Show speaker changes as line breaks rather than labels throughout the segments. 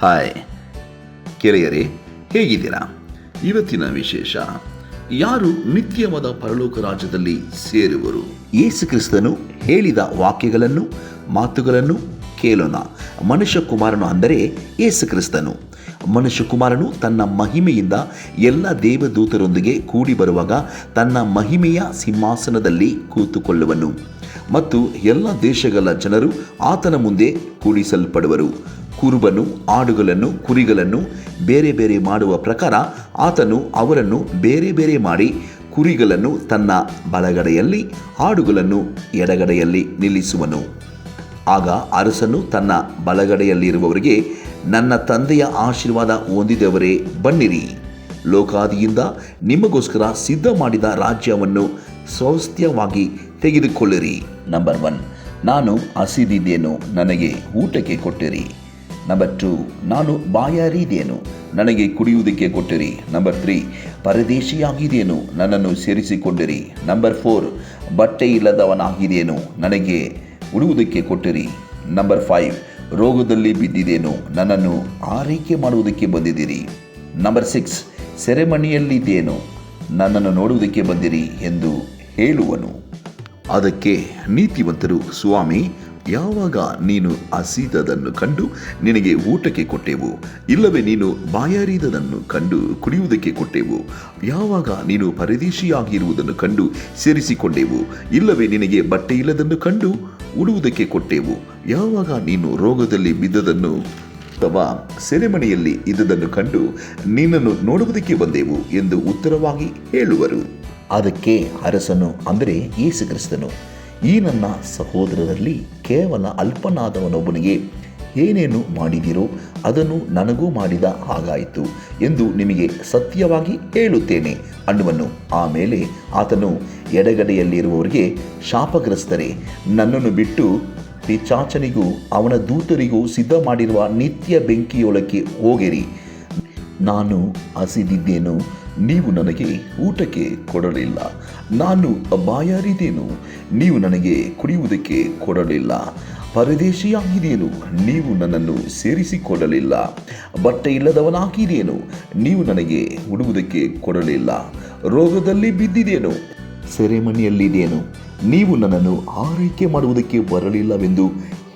Hi. ಗೆಳೆಯರೇ, ಹೇಗಿದ್ದೀರಾ? ಇವತ್ತಿನ ವಿಶೇಷ, ಯಾರು ನಿತ್ಯವಾದ ಪರಲೋಕ ರಾಜ್ಯದಲ್ಲಿ ಸೇರುವರು? ಯೇಸು ಕ್ರಿಸ್ತನು ಹೇಳಿದ ವಾಕ್ಯಗಳನ್ನು, ಮಾತುಗಳನ್ನು ಕೇಳೋಣ. ಮನುಷ್ಯ ಕುಮಾರನು ಅಂದರೆ ಯೇಸು ಕ್ರಿಸ್ತನು ಮನುಷ್ಯ ಕುಮಾರನು ತನ್ನ ಮಹಿಮೆಯಿಂದ ಎಲ್ಲ ದೇವದೂತರೊಂದಿಗೆ ಕೂಡಿ ಬರುವಾಗ ತನ್ನ ಮಹಿಮೆಯ ಸಿಂಹಾಸನದಲ್ಲಿ ಕೂತುಕೊಳ್ಳುವನು. ಮತ್ತು ಎಲ್ಲ ದೇಶಗಳ ಜನರು ಆತನ ಮುಂದೆ ಕೂಡಿಸಲ್ಪಡುವರು. ಕುರುಬನು, ಆಡುಗಳನ್ನು, ಕುರಿಗಳನ್ನು ಬೇರೆ ಬೇರೆ ಮಾಡುವ ಪ್ರಕಾರ ಆತನು ಅವರನ್ನು ಬೇರೆ ಬೇರೆ ಮಾಡಿ ಕುರಿಗಳನ್ನು ತನ್ನ ಬಲಗಡೆಯಲ್ಲಿ, ಆಡುಗಳನ್ನು ಎಡಗಡೆಯಲ್ಲಿ ನಿಲ್ಲಿಸುವನು. ಆಗ ಅರಸನು ತನ್ನ ಬಲಗಡೆಯಲ್ಲಿರುವವರಿಗೆ, ನನ್ನ ತಂದೆಯ ಆಶೀರ್ವಾದ ಹೊಂದಿದವರೇ ಬನ್ನಿರಿ. ಲೋಕಾದಿಯಿಂದ ನಿಮಗೋಸ್ಕರ ಸಿದ್ಧ ಮಾಡಿದ ರಾಜ್ಯವನ್ನು ಸ್ವಾಸ್ಥ್ಯವಾಗಿ ತೆಗೆದುಕೊಳ್ಳಿರಿ. ನಂಬರ್ ಒನ್ ನಾನು ಹಸಿದಿದ್ದೇನು, ನನಗೆ ಊಟಕ್ಕೆ ಕೊಟ್ಟಿರಿ. ನಂಬರ್ ಟು ನಾನು ಬಾಯಾರಿದೇನು ನನಗೆ ಕುಡಿಯುವುದಕ್ಕೆ ಕೊಟ್ಟಿರಿ. ನಂಬರ್ ತ್ರೀ ಪರದೇಶಿಯಾಗಿದೇನು ನನ್ನನ್ನು ಸೇರಿಸಿಕೊಂಡಿರಿ. ನಂಬರ್ ಫೋರ್ ಬಟ್ಟೆ ಇಲ್ಲದವನಾಗಿದೇನು ನನಗೆ ಉಡುವುದಕ್ಕೆ ಕೊಟ್ಟಿರಿ. ನಂಬರ್ ಫೈವ್ ರೋಗದಲ್ಲಿ ಬಿದ್ದಿದ್ದೇನು? ನನ್ನನ್ನು ಆರೈಕೆ ಮಾಡುವುದಕ್ಕೆ ಬಂದಿದ್ದೀರಿ. ನಂಬರ್ ಸಿಕ್ಸ್ ಸೆರೆಮನಿಯಲ್ಲಿದ್ದೇನು ನನ್ನನ್ನು ನೋಡುವುದಕ್ಕೆ ಬಂದಿರಿ ಎಂದು ಹೇಳುವನು. ಅದಕ್ಕೆ ನೀತಿವಂತರು, ಸ್ವಾಮಿ ಯಾವಾಗ ನೀನು ಹಸಿದದನ್ನು ಕಂಡು ನಿನಗೆ ಊಟಕ್ಕೆ ಕೊಟ್ಟೆವು? ಇಲ್ಲವೇ ನೀನು ಬಾಯಾರಿದದನ್ನು ಕಂಡು ಕುಡಿಯುವುದಕ್ಕೆ ಕೊಟ್ಟೆವು? ಯಾವಾಗ ನೀನು ಪರದೇಶಿಯಾಗಿರುವುದನ್ನು ಕಂಡು ಸೇರಿಸಿಕೊಂಡೆವು? ಇಲ್ಲವೇ ನಿನಗೆ ಬಟ್ಟೆ ಇಲ್ಲದನ್ನು ಕಂಡು ಉಡುವುದಕ್ಕೆ ಕೊಟ್ಟೆವು? ಯಾವಾಗ ನೀನು ರೋಗದಲ್ಲಿ ಬಿದ್ದದನ್ನು ಅಥವಾ ಸೆರೆಮನೆಯಲ್ಲಿ ಇದ್ದದನ್ನು ಕಂಡು ನಿನ್ನನ್ನು ನೋಡುವುದಕ್ಕೆ ಬಂದೆವು ಎಂದು ಉತ್ತರವಾಗಿ ಹೇಳುವರು. ಅದಕ್ಕೆ ಅರಸನು, ಅಂದರೆ ಯೇಸು ಕ್ರಿಸ್ತನು ಈ ನನ್ನ ಸಹೋದರರಲ್ಲಿ ಕೇವಲ ಅಲ್ಪನಾದವನೊಬ್ಬನಿಗೆ ಏನೇನು ಮಾಡಿದಿರೋ ಅದನ್ನು ನನಗೂ ಮಾಡಿದ ಹಾಗಾಯಿತು ಎಂದು ನಿಮಗೆ ಸತ್ಯವಾಗಿ ಹೇಳುತ್ತೇನೆ ಅನ್ನುವನು. ಆಮೇಲೆ ಆತನು ಎಡಗಡೆಯಲ್ಲಿರುವವರಿಗೆ, ಶಾಪಗ್ರಸ್ತರೆ, ನನ್ನನ್ನು ಬಿಟ್ಟು ಪಿಚಾಚನಿಗೂ ಅವನ ದೂತರಿಗೂ ಸಿದ್ಧ ಮಾಡಿರುವ ನಿತ್ಯ ಬೆಂಕಿಯೊಳಕ್ಕೆ ಹೋಗಿರಿ. ನಾನು ಹಸಿದಿದ್ದೇನು? ನೀವು ನನಗೆ ಊಟಕ್ಕೆ ಕೊಡಲಿಲ್ಲ. ನಾನು ಬಾಯಾರಿದೇನು ನೀವು ನನಗೆ ಕುಡಿಯುವುದಕ್ಕೆ ಕೊಡಲಿಲ್ಲ. ಪರದೇಶಿಯಾಗಿದೇನು ನೀವು ನನ್ನನ್ನು ಸೇರಿಸಿಕೊಳ್ಳಲಿಲ್ಲ. ಬಟ್ಟೆ ಇಲ್ಲದವನಾಗಿದೇನು ನೀವು ನನಗೆ ಉಡುವುದಕ್ಕೆ ಕೊಡಲಿಲ್ಲ. ರೋಗದಲ್ಲಿ ಬಿದ್ದಿದೇನು ಸೆರೆಮನೆಯಲ್ಲಿದೇನು ನೀವು ನನ್ನನ್ನು ಆರೈಕೆ ಮಾಡುವುದಕ್ಕೆ ಬರಲಿಲ್ಲವೆಂದು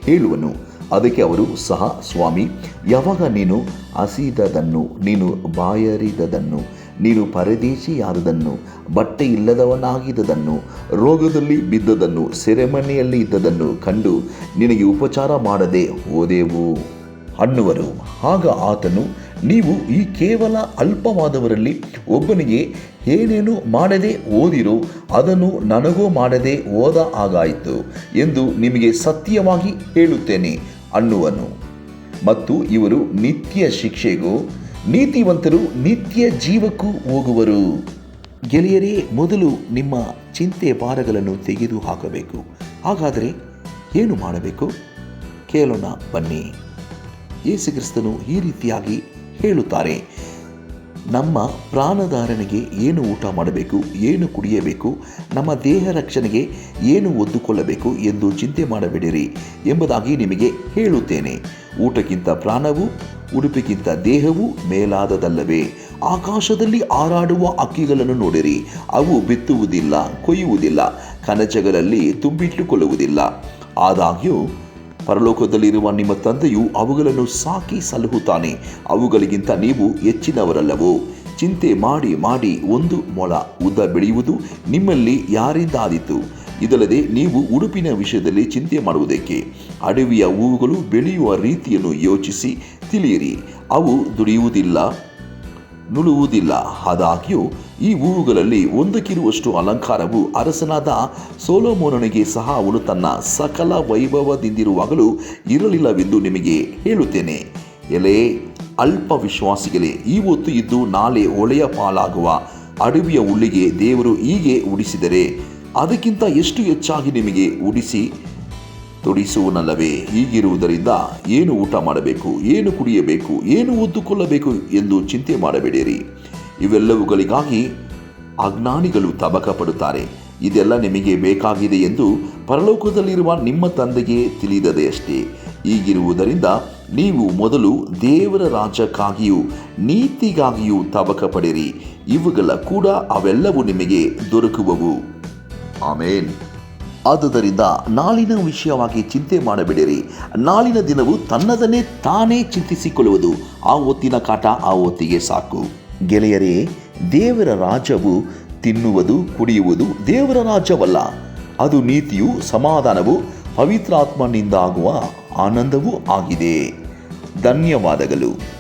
ಹೇಳುವನು. ಅದಕ್ಕೆ ಅವರು, ಸಹ ಸ್ವಾಮಿ, ಯಾವಾಗ ನೀನು ಹಸಿದದನ್ನು, ನೀನು ಬಾಯರಿದದನ್ನು ನೀನು ಪರದೇಶಿಯಾದದನ್ನು ಬಟ್ಟೆ ಇಲ್ಲದವನಾಗಿದ್ದದನ್ನು ರೋಗದಲ್ಲಿ ಬಿದ್ದದನ್ನು, ಸೆರೆಮನೆಯಲ್ಲಿ ಇದ್ದದನ್ನು ಕಂಡು ನಿನಗೆ ಉಪಚಾರ ಮಾಡದೆ ಹೋದೆವು. ಅನ್ನುವರು, ಆಗ ಆತನು, ನೀವು ಈ ಕೇವಲ ಅಲ್ಪವಾದವರಲ್ಲಿ ಒಬ್ಬನಿಗೆ ಏನೇನು ಮಾಡದೆ ಓದಿರೋ, ಅದನ್ನು ನನಗೂ ಮಾಡದೆ ಓದ ಆಗಾಯಿತು ಎಂದು ನಿಮಗೆ ಸತ್ಯವಾಗಿ ಹೇಳುತ್ತೇನೆ ಅನ್ನುವನು. ಮತ್ತು ಇವರು ನಿತ್ಯ ಶಿಕ್ಷೆಗೂ ನೀತಿವಂತರು ನಿತ್ಯ ಜೀವಕ್ಕೂ ಹೋಗುವರು. ಗೆಳೆಯರೇ, ಮೊದಲು ನಿಮ್ಮ ಚಿಂತೆ ಭಾರಗಳನ್ನು ತೆಗೆದು ಹಾಕಬೇಕು. ಹಾಗಾದರೆ ಏನು ಮಾಡಬೇಕು? ಕೇಳೋಣ ಬನ್ನಿ. ಯೇಸು ಕ್ರಿಸ್ತನು ಈ ರೀತಿಯಾಗಿ ಹೇಳುತ್ತಾರೆ. ನಮ್ಮ ಪ್ರಾಣಧಾರಣೆಗೆ ಏನು ಊಟ ಮಾಡಬೇಕು? ಏನು ಕುಡಿಯಬೇಕು? ನಮ್ಮ ದೇಹ ರಕ್ಷಣೆಗೆ ಏನು ಒದ್ದುಕೊಳ್ಳಬೇಕು ಎಂದು ಚಿಂತೆ ಮಾಡಬೇಡಿರಿ ಎಂಬುದಾಗಿ ನಿಮಗೆ ಹೇಳುತ್ತೇನೆ. ಊಟಕ್ಕಿಂತ ಪ್ರಾಣವು ಉಡುಪಿಗಿಂತ ದೇಹವು ಮೇಲಾದದಲ್ಲವೇ? ಆಕಾಶದಲ್ಲಿ ಹಾರಾಡುವ ಅಕ್ಕಿಗಳನ್ನು ನೋಡಿರಿ. ಅವು ಬಿತ್ತುವುದಿಲ್ಲ, ಕೊಯ್ಯುವುದಿಲ್ಲ ಕನಚಗಳಲ್ಲಿ ತುಂಬಿಟ್ಟುಕೊಳ್ಳುವುದಿಲ್ಲ. ಆದಾಗ್ಯೂ, ಪರಲೋಕದಲ್ಲಿರುವ ನಿಮ್ಮ ತಂದೆಯು ಅವುಗಳನ್ನು ಸಾಕಿ ಸಲಹುತ್ತಾನೆ. ಅವುಗಳಿಗಿಂತ ನೀವು ಹೆಚ್ಚಿನವರಲ್ಲವೋ? ಚಿಂತೆ ಮಾಡಿ ಮಾಡಿ ಒಂದು ಮೊಳ ಉದ್ದ ಬೆಳೆಯುವುದು ನಿಮ್ಮಲ್ಲಿ ಯಾರಿಂದಾದೀತು? ಇದಲ್ಲದೆ ನೀವು ಉಡುಪಿನ ವಿಷಯದಲ್ಲಿ ಚಿಂತೆ ಮಾಡುವುದಕ್ಕೆ ಅಡವಿಯ ಹೂವುಗಳು ಬೆಳೆಯುವ ರೀತಿಯನ್ನು ಯೋಚಿಸಿ ತಿಳಿಯಿರಿ. ಅವು ದುಡಿಯುವುದಿಲ್ಲ, ನುಳುವುದಿಲ್ಲ. ಆದಾಗ್ಯೂ, ಈ ಹೂವುಗಳಲ್ಲಿ ಒಂದಕ್ಕಿರುವಷ್ಟು ಅಲಂಕಾರವು ಅರಸನಾದ ಸೋಲೋಮೋನನಿಗೆ ಸಹ ಅವನು ತನ್ನ ಸಕಲ ವೈಭವದಿಂದಿರುವಾಗಲೂ ಇರಲಿಲ್ಲವೆಂದು ನಿಮಗೆ ಹೇಳುತ್ತೇನೆ. ಎಲೆ ಅಲ್ಪ ವಿಶ್ವಾಸಿಗಳೇ ಈ ಹೊತ್ತು ಇದ್ದು ನಾಳೆ ಒಳೆಯ ಪಾಲಾಗುವ ಅಡವಿಯ ಹುಲ್ಲಿಗೆ ದೇವರು ಹೀಗೆ ಉಡಿಸಿದರೆ, ಅದಕ್ಕಿಂತ ಎಷ್ಟು ಹೆಚ್ಚಾಗಿ ನಿಮಗೆ ಉಡಿಸಿ ತೊಡಿಸುವನಲ್ಲವೇ? ಹೀಗಿರುವುದರಿಂದ ಏನು ಊಟ ಮಾಡಬೇಕು, ಏನು ಕುಡಿಯಬೇಕು, ಏನು ಒದ್ದುಕೊಳ್ಳಬೇಕು ಎಂದು ಚಿಂತೆ ಮಾಡಬೇಡಿರಿ. ಇವೆಲ್ಲವುಗಳಿಗಾಗಿ ಅಜ್ಞಾನಿಗಳು ತಬಕ ಪಡುತ್ತಾರೆ ಇದೆಲ್ಲ ನಿಮಗೆ ಬೇಕಾಗಿದೆ ಎಂದು ಪರಲೋಕದಲ್ಲಿರುವ ನಿಮ್ಮ ತಂದೆಗೆ ತಿಳಿದದೆ ಅಷ್ಟೇ ಹೀಗಿರುವುದರಿಂದ ನೀವು ಮೊದಲು ದೇವರ ರಾಜ್ಯಕ್ಕಾಗಿಯೂ ನೀತಿಗಾಗಿಯೂ ತಬಕ ಪಡಿರಿ. ಇವುಗಳ ಕೂಡ ಅವೆಲ್ಲವೂ ನಿಮಗೆ ದೊರಕುವವು. ಆಮೇನ್. ಆದುದರಿಂದ ನಾಳಿನ ವಿಷಯವಾಗಿ ಚಿಂತೆ ಮಾಡಬೇಡಿರಿ. ನಾಳಿನ ದಿನವು ತನ್ನದನ್ನೇ ತಾನೇ ಚಿಂತಿಸಿಕೊಳ್ಳುವುದು. ಆ ಹೊತ್ತಿನ ಕಾಟ ಆ ಹೊತ್ತಿಗೆ ಸಾಕು. ಗೆಳೆಯರೇ, ದೇವರ ರಾಜ್ಯವು ತಿನ್ನುವುದು, ಕುಡಿಯುವುದು ದೇವರ ರಾಜ್ಯವಲ್ಲ. ಅದು ನೀತಿಯು ಸಮಾಧಾನವು ಪವಿತ್ರಾತ್ಮನಿಂದಾಗುವ ಆನಂದವೂ ಆಗಿದೆ. ಧನ್ಯವಾದಗಳು.